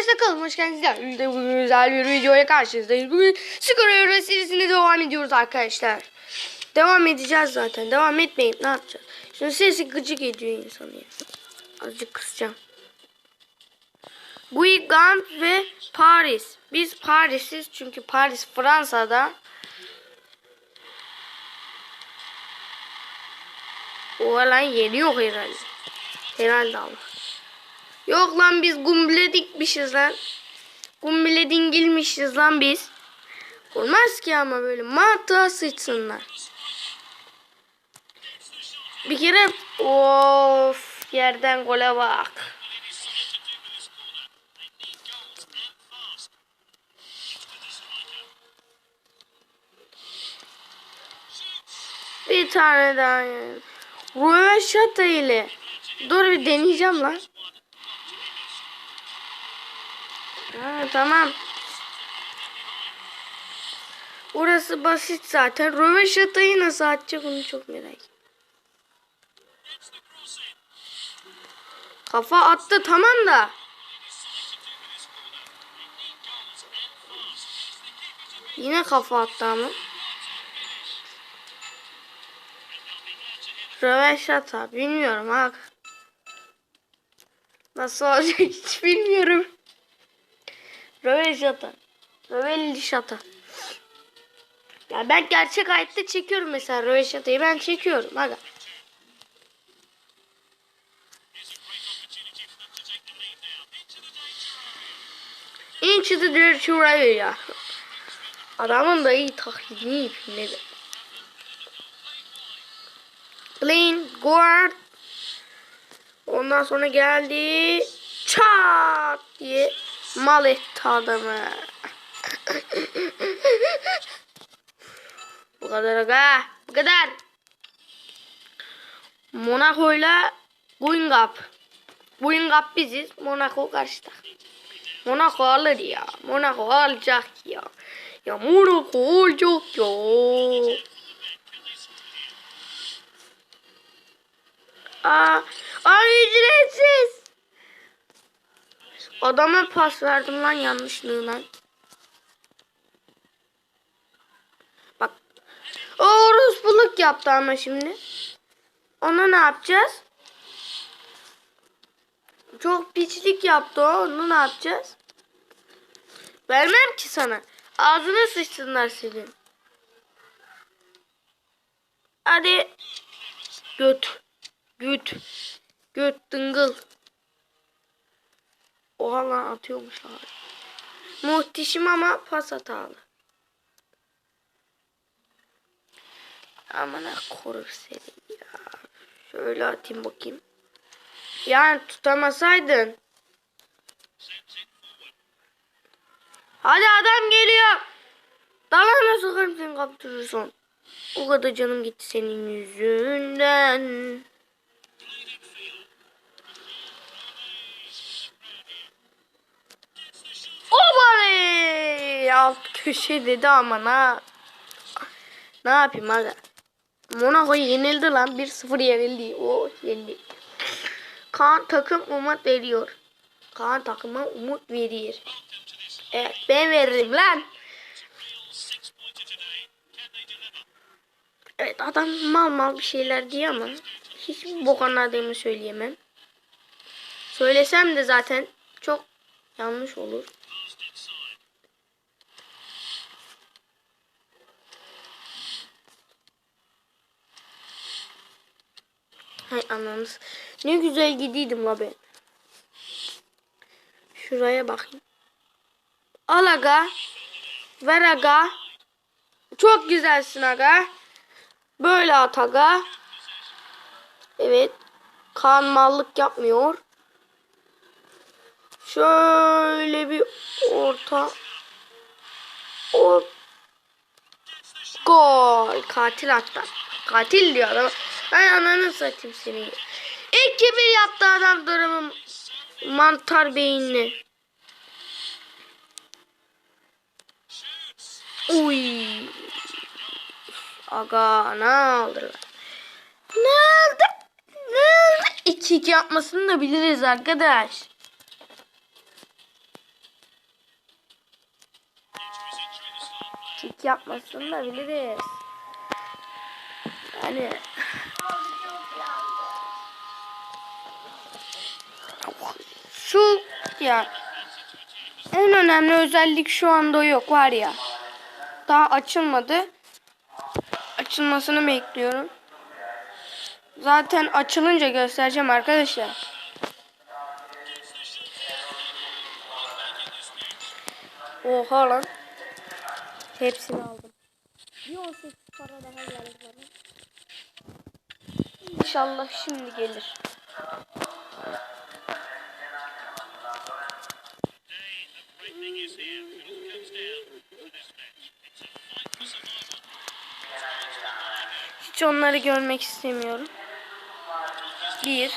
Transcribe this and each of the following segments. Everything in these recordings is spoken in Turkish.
arkadaşlar kanalıma hoş geldiniz. Bugün güzel bir videoya karşınızdayız. Bugün Skor Euro serisine devam ediyoruz arkadaşlar. Devam edeceğiz zaten. Devam etmeyip ne yapacağız? Şimdi sesi gıcık ediyor insanı ya. Azıcık kısacağım. Guigant ve Paris. Biz Paris'iz çünkü Paris Fransa'da. O lan yeniyor herhalde. Herhalde ama. Yok lan biz gumbile dikmişiz lan. Gumbile dingilmişiz lan biz. Olmaz ki ama böyle mantığa sıçsınlar. Bir kere of yerden gole bak. Bir tane daha yani. Röveşata ile. Dur bir deneyeceğim lan. Ha, tamam. Orası basit zaten. Röveşatayı nasıl atacak onu çok merak. Kafa attı tamam da. Yine kafa attı ama. Röveşata bilmiyorum ha. Nasıl olacak hiç bilmiyorum. Röveşata. Röveşata. Ya ben gerçek hayatta çekiyorum mesela Röveşata'yı ben çekiyorum aga. Into the dirty area. Adamın da iyi taklidini yapayım ne. Clean, guard. Ondan sonra geldi. Çat diye mal etti adamı. bu kadar aga. Bu kadar. Monaco'yla Guingap. Guingap biziz. Monaco karşıda. Monaco alır ya. Monaco alacak ya. Ya Monaco alacak ya. Aa, ay ücretsiz. Adama pas verdim lan yanlışlığına. Bak. O orospuluk yaptı ama şimdi. Ona ne yapacağız? Çok piçlik yaptı o. Onu ne yapacağız? Vermem ki sana. Ağzına sıçsınlar senin. Hadi. Göt. Güt. Göt dıngıl. Oha lan atıyormuş abi. Muhteşem ama pas hatalı. Aman korur seni ya. Şöyle atayım bakayım. Yani tutamasaydın. Hadi adam geliyor. Dalana sokarım seni kaptırırsan. O kadar canım gitti senin yüzünden. Obaley! Alt köşe dedi ama na. Ne yapayım aga? Monaco yenildi lan. 1-0 yenildi. O yendi. Kaan takım umut veriyor. Kaan takıma umut veriyor. Evet ben veririm lan. Evet adam mal mal bir şeyler diyor ama hiç bok anladığımı söyleyemem. Söylesem de zaten çok yanlış olur. Hay ananız. Ne güzel gidiydim la ben. Şuraya bakayım. Al aga. Ver aga. Çok güzelsin aga. Böyle at aga. Evet. Kan mallık yapmıyor. Şöyle bir orta. O gol. Katil hatta. Katil diyor adam. Ben ananı satayım seni. İlk gibi yaptı adam durumu mantar beyinli. Uy. Aga ne aldılar? Ne aldı? Ne aldı? 2-2 yapmasını da biliriz arkadaş. Çık yapmasını da biliriz. Yani şu ya en önemli özellik şu anda yok var ya. Daha açılmadı. Açılmasını bekliyorum. Zaten açılınca göstereceğim arkadaşlar. Oha lan. Hepsini aldım. Bir 18 para daha geldi bana. İnşallah şimdi gelir. Hiç onları görmek istemiyorum. Bir.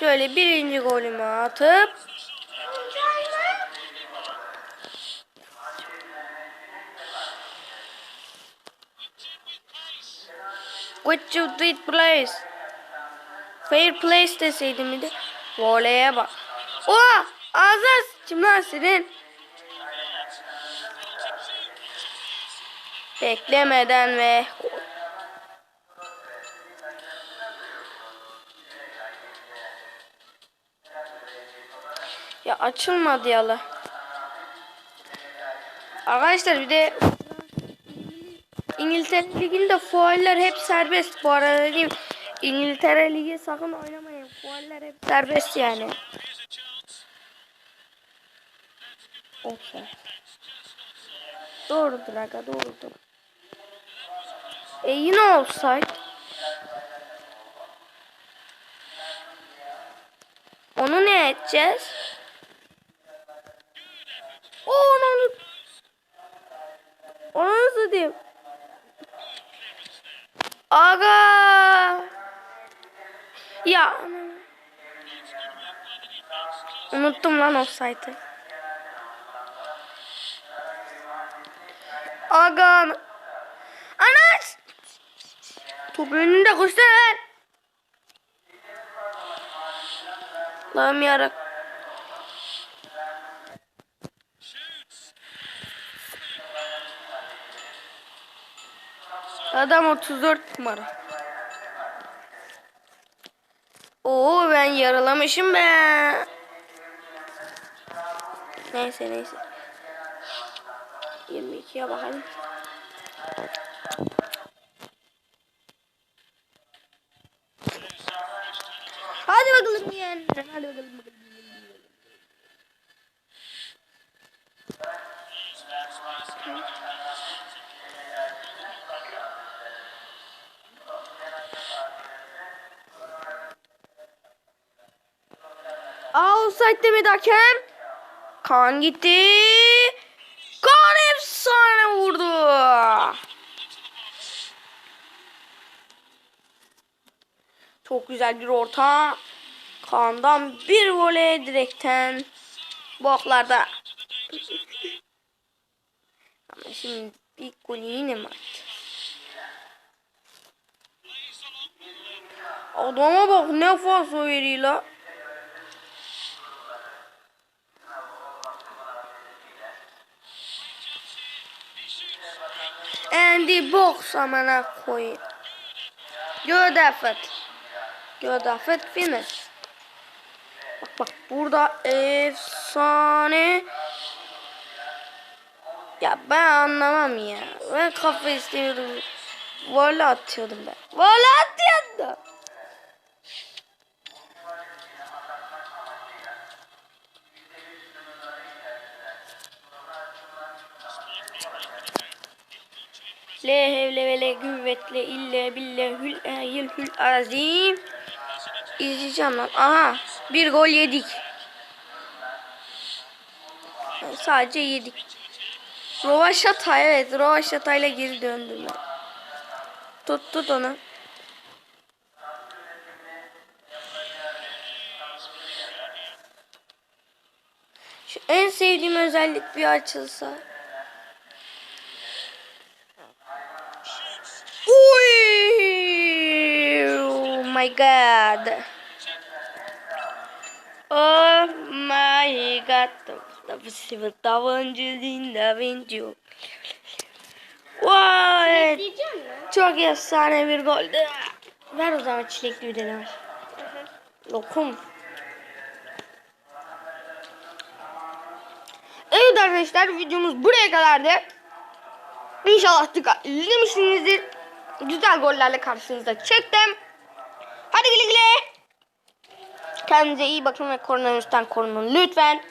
Şöyle birinci golümü atıp What you did place? Fair place deseydim bir de. Voleye bak. Oha! Ağzına sıçayım lan senin. Beklemeden ve Ya açılmadı yalı. Arkadaşlar bir de İngiltere Ligi'nde fauller hep serbest bu arada diyeyim. İngiltere Ligi sakın oynamayın. Fauller hep serbest yani. Offside. Doğrudur aga doğrudur. E yine offside. Onu ne edeceğiz? Onu onu nasıl diyeyim? Aga. Ya. Unuttum lan offside'ı. Aga. Anas. Top önünde koştu lan. Allah'ım yarak. Adam 34 numara. Oo ben yaralamışım be. Neyse neyse. 22'ye bakalım. Hadi bakalım yani. Hadi bakalım bakalım. Aa offside demedi hakem. Kaan gitti. Vurdu. Çok güzel bir orta. Kaan'dan bir voley direkten. Boklarda. Ama şimdi bir golü yine mi attı? Adama bak ne fazla veriyor. Andy Box amına koyayım. Good effort. Good effort finish. Bak bak burada efsane. Ya ben anlamam ya. Ben kafa istemiyordum. Valla atıyordum ben. Valla atıyordum. Le hevle ve le güvvetle ille bille hül ehil hül azim. İzleyeceğim lan. Aha bir gol yedik. Sadece yedik. Rovaşata evet Rovaşata ile geri döndüm ben. Tut tut onu. Şu en sevdiğim özellik bir açılsa. My god. Oh my god. Da sıvı davıncı dinle vinci. Vay! Çok efsane bir goldü. Ver o zaman çilekli bir ver. Lokum. Evet arkadaşlar videomuz buraya kadardı. İnşallah dikkatli izlemişsinizdir. Güzel gollerle karşınızda çektim. Hadi güle güle. Kendinize iyi bakın ve koronavirüsten korunun lütfen.